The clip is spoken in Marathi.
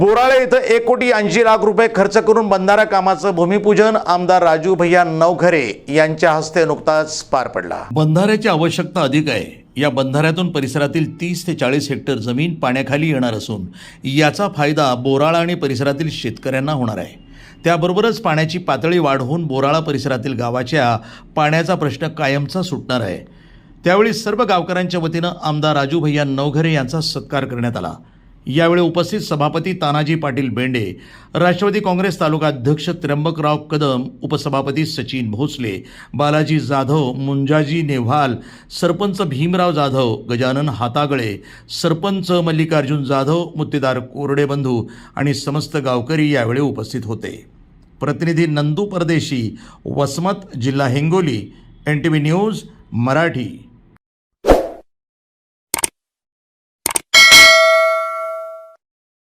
बोराळे इथं एक कोटी ऐंशी लाख रुपये खर्च करून बंधारा कामाचं भूमिपूजन आमदार राजू भैया नवघरे यांच्या हस्ते नुकताच पार पडला. बंधाऱ्याची आवश्यकता अधिक आहे. या बंधाऱ्यातून परिसरातील तीस ते चाळीस हेक्टर जमीन पाण्याखाली येणार असून याचा फायदा बोराळा आणि परिसरातील शेतकऱ्यांना होणार आहे. त्याबरोबरच पाण्याची पातळी वाढवून बोराळा परिसरातील गावाच्या पाण्याचा प्रश्न कायमचा सुटणार आहे. त्यावेळी सर्व गावकऱ्यांच्या वतीनं आमदार राजू भैया नवघरे यांचा सत्कार करण्यात आला. यावेळी उपस्थित सभापती तानाजी पाटील बेंडे राष्ट्रवादी काँग्रेस तालुका अध्यक्ष त्र्यंबकराव कदम उपसभापती सचिन भोसले बालाजी जाधव मुंजाजी नेव्हाल सरपंच भीमराव जाधव गजानन हातागळे सरपंच मल्लिकार्जुन जाधव मुत्तेदार कोरडे बंधू आणि समस्त गावकरी यावेळी उपस्थित होते. प्रतिनिधी नंदू परदेशी वसमत जिल्हा Hingoli N T V news Marathi.